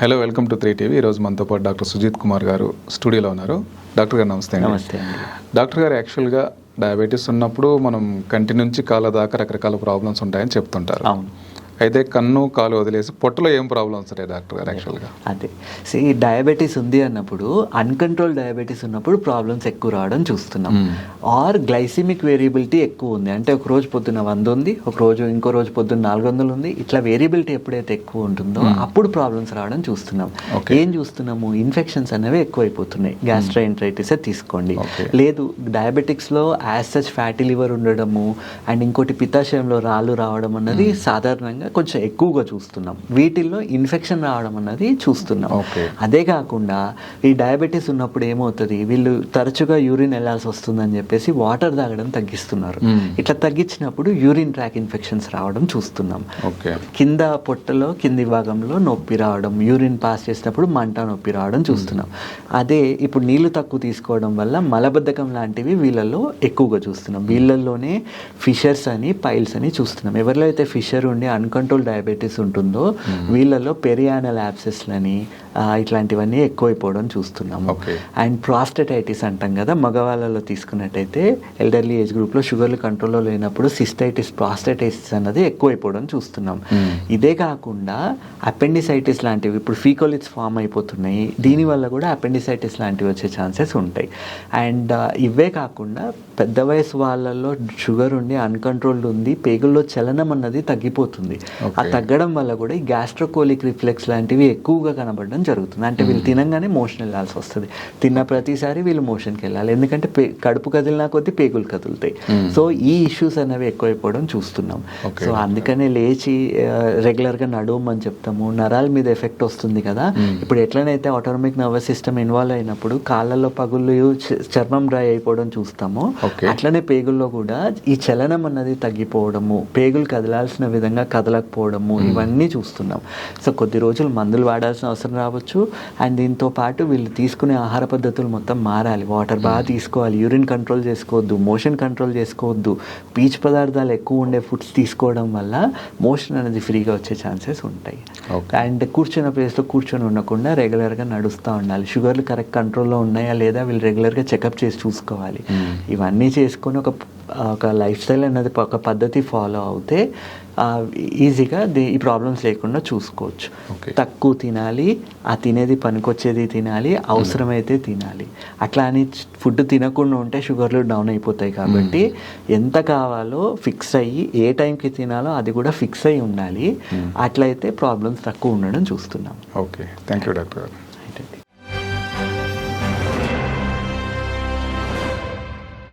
Hello welcome to three TV ఈరోజు మనతో పాటు డాక్టర్ సుజిత్ కుమార్ గారు స్టూడియోలో ఉన్నారు. డాక్టర్ గారు నమస్తే నమస్తే డాక్టర్ గారు యాక్చువల్గా డయాబెటీస్ ఉన్నప్పుడు మనం కంటి నుంచి కాళ్ళ దాకా రకరకాల ప్రాబ్లమ్స్ ఉంటాయని చెప్తుంటారు. అవును. అయితే కన్ను కాలు వదిలేసి పొట్టలో ఏం ప్రాబ్లమ్స్ ఉంటాయి డాక్టర్ గారు యాక్చువల్గా అదే. సి డయాబెటీస్ ఉంది అన్నప్పుడు అన్కంట్రోల్ డయాబెటీస్ ఉన్నప్పుడు ప్రాబ్లమ్స్ ఎక్కువ రావడం చూస్తున్నాం. ఆర్ గ్లైసిమిక్ వేరియబిలిటీ ఎక్కువ ఉంది. అంటే ఒక రోజు పొద్దున్న వంద ఉంది ఒక రోజు ఇంకో రోజు పొద్దున్న నాలుగు వందలు ఉంది. ఇట్లా వేరియబిలిటీ ఎప్పుడైతే ఎక్కువ ఉంటుందో అప్పుడు ప్రాబ్లమ్స్ రావడం చూస్తున్నాం. ఏం చూస్తున్నాము? ఇన్ఫెక్షన్స్ అనేవి ఎక్కువైపోతున్నాయి. గ్యాస్ట్రైంట్రైటిస్ తీసుకోండి. Okay. లేదు డయాబెటిక్స్లో యాజ్ సచ్ ఫ్యాటీ లివర్ ఉండడము అండ్ ఇంకోటి పిత్తాశయంలో రాళ్ళు రావడం అన్నది సాధారణంగా కొంచెం ఎక్కువగా చూస్తున్నాం. వీటిల్లో ఇన్ఫెక్షన్ రావడం అన్నది చూస్తున్నాం. అదే కాకుండా ఈ డయాబెటీస్ ఉన్నప్పుడు ఏమవుతుంది? వీళ్ళు తరచుగా యూరిన్ వెళ్ళాల్సి వస్తుందని చెప్పేసి వాటర్ తాగడం తగ్గిస్తున్నారు. ఇట్లా తగ్గించినప్పుడు యూరిన్ ట్రాక్ ఇన్ఫెక్షన్స్ రావడం చూస్తున్నాం. ఓకే. కింద పొట్టలో కింది భాగంలో నొప్పి రావడం యూరిన్ పాస్ చేసినప్పుడు మంట నొప్పి రావడం చూస్తున్నాం. అదే ఇప్పుడు నీళ్ళు తక్కువ తీసుకోవడం వల్ల మలబద్ధకం లాంటివి వీళ్ళలో ఎక్కువగా చూస్తున్నాం. వీళ్ళల్లోనే ఫిషర్స్ అని పైల్స్ అని చూస్తున్నాం. ఎవరిలో అయితే ఫిషర్ ఉండి అన్కంట్రోల్ డయాబెటీస్ ఉంటుందో వీళ్ళలో పెరియానల్ యాప్సెస్లని ఇట్లాంటివన్నీ ఎక్కువైపోవడం చూస్తున్నాము. అండ్ ప్రాస్టటైటిస్ అంటాం కదా మగవాళ్ళలో తీసుకున్నట్టయితే ఎల్డర్లీ ఏజ్ గ్రూప్లో షుగర్లు కంట్రోల్లో లేనప్పుడు సిస్టైటిస్ ప్రాస్టటైటిస్ అన్నది ఎక్కువైపోవడం చూస్తున్నాం Hmm. ఇదే కాకుండా అపెండిసైటిస్ లాంటివి ఇప్పుడు ఫీకోలిట్స్ ఫామ్ అయిపోతున్నాయి. దీనివల్ల కూడా అపెండిసైటిస్ లాంటివి వచ్చే ఛాన్సెస్ ఉంటాయి. అండ్ ఇవే కాకుండా పెద్ద వయసు వాళ్ళల్లో షుగర్ ఉండి అన్కంట్రోల్డ్ ఉంది పేగుల్లో చలనం అన్నది తగ్గిపోతుంది. ఆ. తగ్గడం వల్ల కూడా ఈ గ్యాస్ట్రోకోలిక్ రిఫ్లెక్స్ లాంటివి ఎక్కువగా కనబడడం జరుగుతుంది. అంటే వీళ్ళు తినంగానే మోషన్ వెళ్ళాల్సి వస్తుంది. తిన్న ప్రతిసారి వీళ్ళు మోషన్కి వెళ్ళాలి. ఎందుకంటే కడుపు కదిలినా కొద్దీ పేగులు కదులుతాయి. సో ఈ ఇష్యూస్ అనేవి ఎక్కువైపోవడం చూస్తున్నాం. సో అందుకనే లేచి రెగ్యులర్గా నడవమని చెప్తాము. నరాల మీద ఎఫెక్ట్ వస్తుంది కదా. ఇప్పుడు ఎట్లనైతే ఆటోనమిక్ నర్వస్ సిస్టమ్ ఇన్వాల్వ్ అయినప్పుడు కాళ్ళల్లో పగుళ్ళు చర్మం డ్రై అయిపోవడం చూస్తాము. అట్లనే పేగుల్లో కూడా ఈ చలనం అన్నది తగ్గిపోవడము పేగులు కదలాల్సిన విధంగా కదలకపోవడము ఇవన్నీ చూస్తున్నాం. సో కొద్ది రోజులు మందులు వాడాల్సిన అవసరం రావచ్చు. అండ్ దీంతో పాటు వీళ్ళు తీసుకునే ఆహార పద్ధతులు మొత్తం మారాలి. వాటర్ బాగా తీసుకోవాలి. యూరిన్ కంట్రోల్ చేసుకోవద్దు. మోషన్ కంట్రోల్ చేసుకోవద్దు. పీచు పదార్థాలు ఎక్కువ ఉండే ఫుడ్స్ తీసుకోవడం వల్ల మోషన్ అనేది ఫ్రీగా వచ్చే ఛాన్సెస్ ఉంటాయి. అండ్ కూర్చున్న ప్లేస్లో కూర్చొని ఉండకుండా రెగ్యులర్గా నడుస్తూ ఉండాలి. షుగర్లు కరెక్ట్ కంట్రోల్లో ఉన్నాయా లేదా వీళ్ళు రెగ్యులర్గా చెకప్ చేసి చూసుకోవాలి. ఇవన్నీ చేసుకొని ఒక ఒక లైఫ్ స్టైల్ అనేది ఒక పద్ధతి ఫాలో అవుతే ఈజీగా ది ఈ ప్రాబ్లమ్స్ లేకుండా చూసుకోవచ్చు. తక్కువ తినాలి ఆ తినేది పనికొచ్చేది తినాలి అవసరమైతే తినాలి. అట్లా అని ఫుడ్ తినకుండా ఉంటే షుగర్లు డౌన్ అయిపోతాయి కాబట్టి ఎంత కావాలో ఫిక్స్ అయ్యి ఏ టైంకి తినాలో అది కూడా ఫిక్స్ అయ్యి ఉండాలి. అట్లయితే ప్రాబ్లమ్స్ తక్కువ ఉండడం చూస్తున్నాం. ఓకే. థ్యాంక్ యూ డాక్టర్ గారు.